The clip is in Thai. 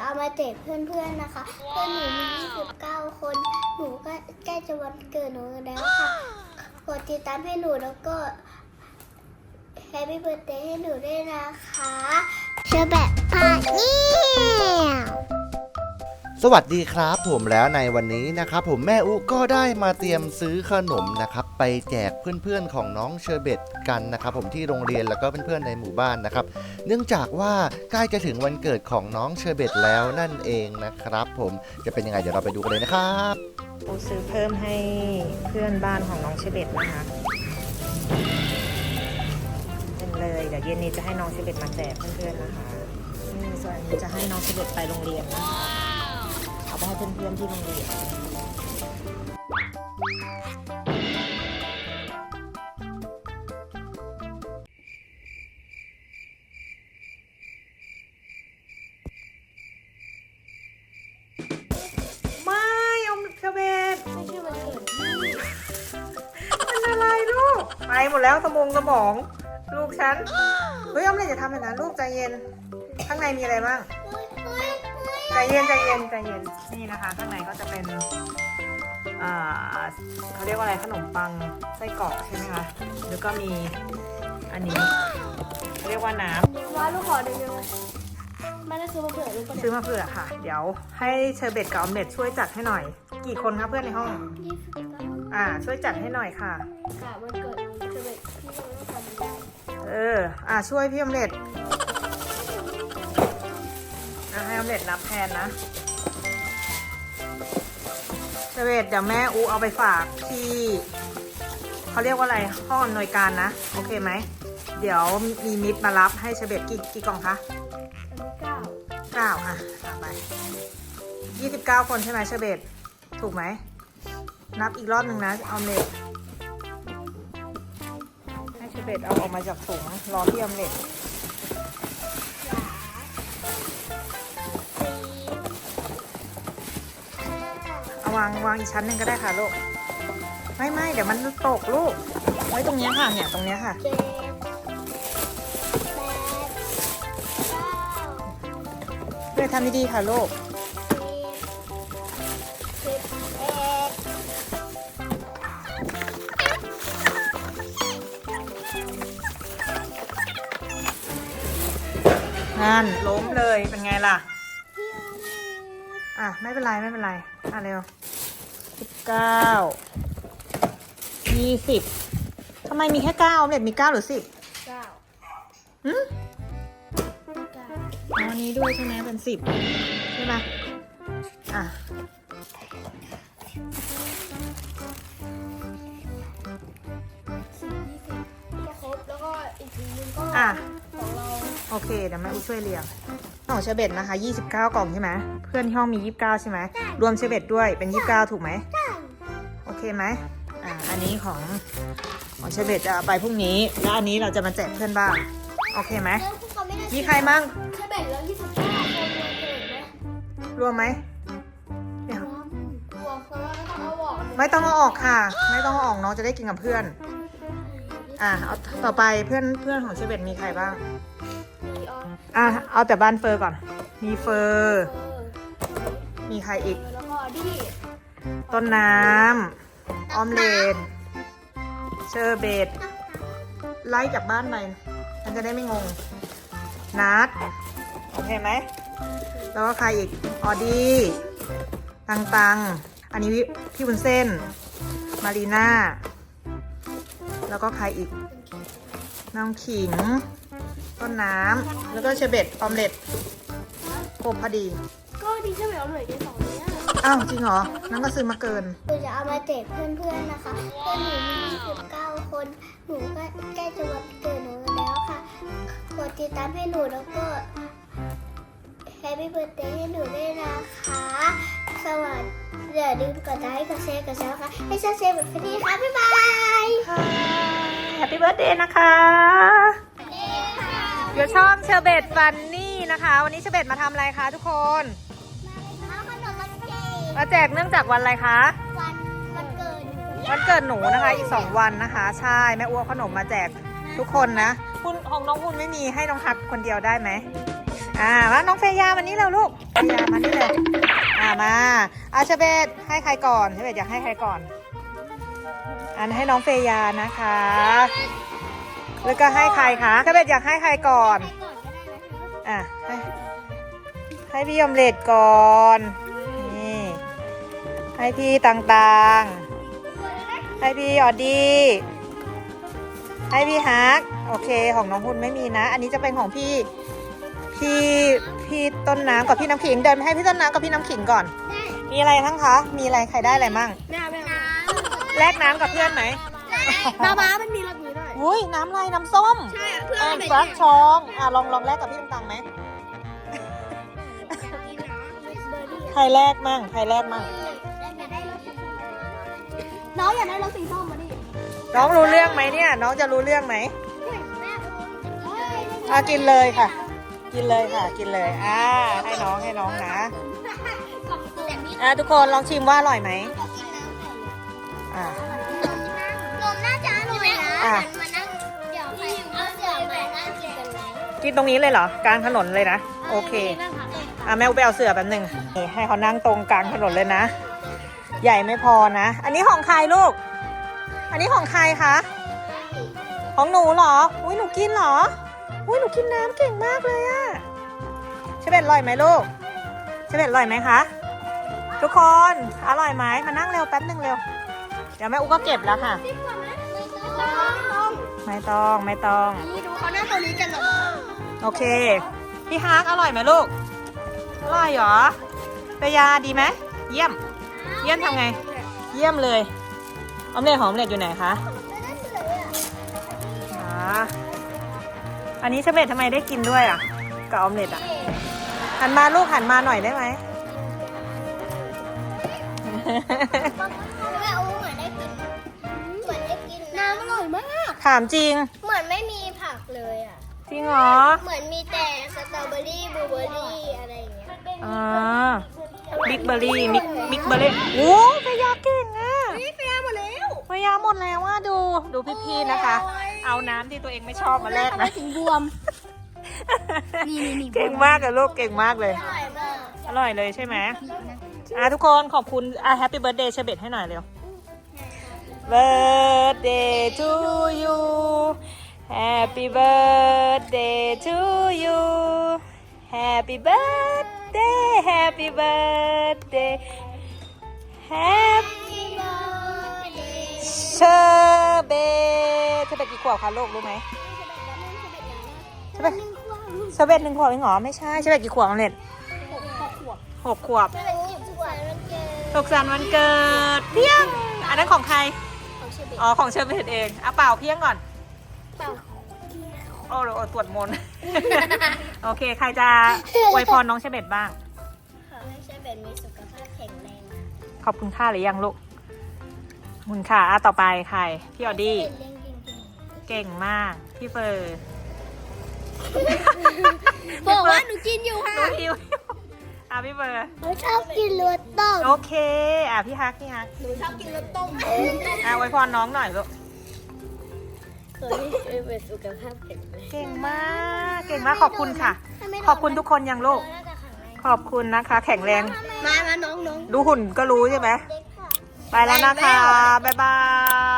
จะเอามาแจกเพื่อนๆนะคะ เพื่อนหนูมี 29 คน หนูก็ใกล้จะวันเกิดหนูแล้วค่ะกดติดตามให้หนูแล้วก็แฮปปี้เบิร์ดเดย์ให้หนูด้วยนะคะเชอแบบพาเนี่ย สวัสดีครับผมแล้วในวันนี้นะครับผมแม่อุก็ได้มาเตรียมซื้อขนมนะครับไปแจกเพื่อนๆของน้องเชอร์เบตกันนะครับผมที่โรงเรียนแล้วก็เพื่อนๆในหมู่บ้านนะครับ เนื่องจากว่าใกล้จะถึงวันเกิดของน้องเชอร์เบตแล้วนั่นเองนะครับ ผมจะเป็นยังไงเดี๋ยวเราไปดูกันเลยนะครับปูซื้อเพิ่มให้เพื่อนบ้านของน้องเชอร์เบตนะคะเป็นเลยเดี๋ยวเย็นนี้จะให้น้องเชอร์เบตมาแจกเพื่อนๆนะคะส่วนอันนี้จะให้น้องเชอร์เบตไปโรงเรียนนะคะ ไปให้เพื่อนๆที่โรงเรียนไม่อมเชเบตไม่ใช่วันเกิดเป็นอะไรลูก ไปหมดแล้วสมองสมอง ลูกฉัน เฮ้ยออมเล็ตจะทำแบบนั้นลูกใจเย็น ข้างในมีอะไรบ้างใจ เย็นใจเย็นใจเย็นนี่นะคะข้างในก็จะเป็นเขาเรียกว่าอะไรขนมปังไส้กรอกใช่ไหมคะแล้วก็มีอันนี้เขาเรียกว่าน้ำว่าลูกขอเดี๋ยวไม่ได้ซื้อมาเผื่อลูกซื้อมาเผื่อค่ะ เดี๋ยวให้เชอร์เบตกับออมเล็ตช่วยจัดให้หน่อย กี่คนคะเพื่อนในห้องอ่า ช่วยจัดให้หน่อยค่ะกะวันเกิดจะเป็นที่เราต้องทำได้เอออ่าช่วยพี่ออมเล็ต อะให้ออมเล็ตนับแทนนะเชอร์เบตเดี๋ยวแม่อูเอาไปฝากที่เขาเรียกว่าอะไรห้องอำนวยการนะ โอเคไหม เดี๋ยวมีมิตรมารับให้เชอร์เบตกี่กี่กล่องคะอันที่เก้าเก้าอะเอาไปยี่สิบเก้าคนใช่ไหมเชอร์เบตถูกไหม นับอีกรอบหนึ่งนะออมเล็ตให้เชอร์เบตเอาออกมาจากถุงรอพี่ออมเล็ต วางวางอีกชั้นหนึ่งก็ได้ค่ะลูก ไม่ไม่เดี๋ยวมันตกลูก ไว้ตรงเนี้ยค่ะเนี่ยตรงเนี้ยค่ะ เจ็ดแปดเก้าเพื่อทำดีๆค่ะลูก สิบสิบเอ็ดนั่นล้มเลยเป็นไงล่ะ อะ ไม่เป็นไร ไม่เป็นไร อะ เร็วสิบเก้ายี่สิบทำไมมีแค่เก้าออมเล็ตมีเก้าหรือสิบเก้าหืมเก้าอ๋ออันนี้ด้วยใช่ไหมเป็นสิบใช่ไหมอะสิบยี่สิบจะครบแล้วก็อีกทีนึงก็อะของเราโอเคเดี๋ยวแม่อูช่วยเรียง ของเชอร์เบตนะคะ 29 กล่องใช่ไหมเพื่อนที่ห้องมี 29 ใช่ไหมรวมเชอร์เบตด้วยเป็น 29 ถูกไหมโอเคไหมอ่าอันนี้ของของเชอร์เบตจะเอาไปพรุ่งนี้ แล้วอันนี้เราจะมาแจกเพื่อนบ้างโอเคไหมแล้วพวกเขาไม่ได้มีใครมั่งแค่แบ่งแล้วยี่สิบเก้าคนวันเกิดไหมรวมไหมเดี๋ยวบวกแล้วก็ต้องเอาบอกไม่ต้องเอาออกค่ะ ไม่ต้องเอาออกน้องจะได้กินกับเพื่อน อ่าเอาต่อไปเพื่อนเพื่อนของเชอร์เบตมีใครบ้างมี อะเอาแต่บ้านเฟอร์ก่อน มีเฟอร์ มีใครอีก แล้วก็ดิต้นน้ำออมเลนเชอร์เบตไล่จากบ้านไปมันจะได้ไม่งง นัดโอเคไหม แล้วก็ใครอีก ออดี้ตังตัง อันนี้พี่บุญเส้น มารีน่า แล้วก็ใครอีก น้องขิง ต้นน้ำ แล้วก็เชอร์เบตออมเล็ตครบพอดี ก็ดีใช่ไหมเอาหน่อยได้สองเนี้ยอ้าวจริงเหรอ นั่นก็ซื้อมาเกิน หนูจะเอามาแจกเพื่อนๆนะคะ เพื่อนหนูมี29 คน หนูก็ใกล้จะวันเกิดหนูแล้วค่ะกดติดตามให้หนูแล้วก็แฮปปี้เบิร์ดเดย์ให้หนูด้วยนะคะ สวัสดีอย่าลืมกดไลค์กดแชร์กดซับสไครต์ให้ช่องเซฟแบบนี้ค่ะ บ๊ายบาย แฮปปี้เบิร์ดเดย์นะคะเดี๋ยวช่องเชอร์เบตฟันนี่นะคะ วันนี้เชอร์เบตมาทำอะไรคะทุกคนเอาขนมมาแจกมาแจกเนื่องจากวันอะไรคะ วันวันเกิดวันเกิดหนูนะคะอีก 2 วันนะคะ ใช่แม่อ้วขนมมาแจกทุกคนนะคุณของน้องคุณไม่มีให้น้องฮักคนเดียวได้ไหมอ่ามาน้องเฟยามานี่เร็วลูกเฟยามานี่เร็วอ่ามาอาเชเบตให้ใครก่อนเชเบตอยากให้ใครก่อน อันให้น้องเฟยานะคะ แล้วก็ให้ใครคะเชเบตอยากให้ใครก่อนอะให้ให้พี่ยมเลดก่อนนี่ให้พี่ต่างๆ ให้พี่ออดี้ให้พี่ฮักโอเคของน้องคุณไม่มีนะ อันนี้จะเป็นของพี่พี่พี่ต้นน้ำกับพี่น้ำขิงเดินไปให้พี่ต้นน้ำกับพี่น้ำขิงก่อน มีอะไรทั้งคะ มีอะไรใครได้อะไรมั่งน้ำน้ แลกน้ำกับเพื่อนไหมำน้ำม้ามันมีรสมือด้วยอุ้ยน้ำอะไรน้ำส้มใช่อะเพื่อนเออมันฟักทองอะลองลองแลกกับพี่ตังๆไหมใครแลกมั่งใครแลกมั่งน้องอยากได้รสสีส้มมาดิน้องรู้เรื่องไหมเนี่ย น้องจะรู้เรื่องไหมอะกินเลยค่ะ กินเลยค่ะ กินเลยอ่าให้น้องให้น้องนะอะทุกคนลองชิมว่าอร่อยไหม อยนะอะ มานั่งเดี๋ยวใครเอาเดี๋ยวมานั่งกินกันไหมกินตรงนี้เลยเหรอกลางถนนเลยนะ โอเค อะแม่อุไปเอาเสือแป๊บหนึ่งนี่ให้เขานั่งตรงกลางถนนเลยนะ ใหญ่ไม่พอนะ อันนี้ของใครลูก อันนี้ของใครคะ ของหนูเหรอ อุ้ยหนูกินเหรอ อุ้ยหนูกินน้ำเก่งมากเลยอะเชเบตอร่อยไหมลูกเชเบตอร่อยไหมคะ ทุกคน อร่อยไหมมานั่งเร็วแป๊บหนึ่งเร็ว เดี๋ยวแม่อุก็เก็บแล้วค่ะ ไม่ต้องไม่ต้อง นี่ดูเขาหน้าตัวนี้กันเหรอโอเค พี่ฮาร์กอร่อยไหมลูก อร่อยเหรอเปยาดีไหม เยี่ยม เยี่ยมทำไง เยี่ยมเลยออมเล็ตหอมเล็ตอยู่ไหนคะอ๋ออันนี้เชเบตทำไมได้กินด้วยอะ กับออมเล็ตอะ หันมาลูกหันมาหน่อยได้ไหม ถามจริง เหมือนไม่มีผักเลยอะ จริงเหรอ เหมือนมีแต่สตรอเบอรี่บลูเบอรี่อะไรอย่างเงี้ยอ๋อบิ๊กเบอร์รี่มิกมิกเบอร์รี่โอ้เฟยาเก่งอะนี่เฟียหมดแล้วเฟยาหมดแล้วว่าดูดูพี่ๆนะคะ เอาน้ำที่ตัวเองไม่ชอบมาแลกนะถึงบวมนี่นี่นี่เก่งมากอะลูกเก่งมากเลยอร่อยมากอร่อยเลยใช่ไหมอะทุกคนขอบคุณอะแฮปปี้เบิร์ดเดย์เชเบตให้หน่อยเร็ว birthday to you Happy birthday to you Happy birthday Happy birthday Happy เชเบตเชเบตกี่ขวบคะลูกรู้ไหมเชเบตเชเบตหนึ่งขวบเองเหรอไม่ใช่เชเบตกี่ขวบเล็ตหกขวบสุขสันต์วันเกิดเพียงอันนั้นของใคร อ๋อของเชอร์เบตเองอะเปล่าเพียงก่อนโอ้โหตรวจมนต์โอเค ใครจะอวยพรน้องเชอร์เบตบ้าง ขอให้เชฟเบนมีสุขภาพแข็งแรงขอบคุณค่าหรือยังลูกขอบคุณค่ะอะต่อไปใคร พี่ออดี้เลี้ยงจริงเก่งมาก พี่เฟอร์ๆบอกว่าหนูกินอยู่ค่ะรู้หิวอะ พี่เฟอร์หนูชอบกินรสต้มโอเค อะพี่ฮักพี่ฮักหนูชอบกินรสต้มอะอวยพรน้องหน่อยลูกขอให้เชฟเบนสุขภาพแข็งแรงเก่งมาก เก่งมากขอบคุณค่ะ ขอบคุณทุกคนยังลูก ขอบคุณนะคะ แข็งแรง มามาน้องน้องดูหุ่นก็รู้ใช่ไหมเด็กค่ะไปแล้วนะคะ บ๊ายบาย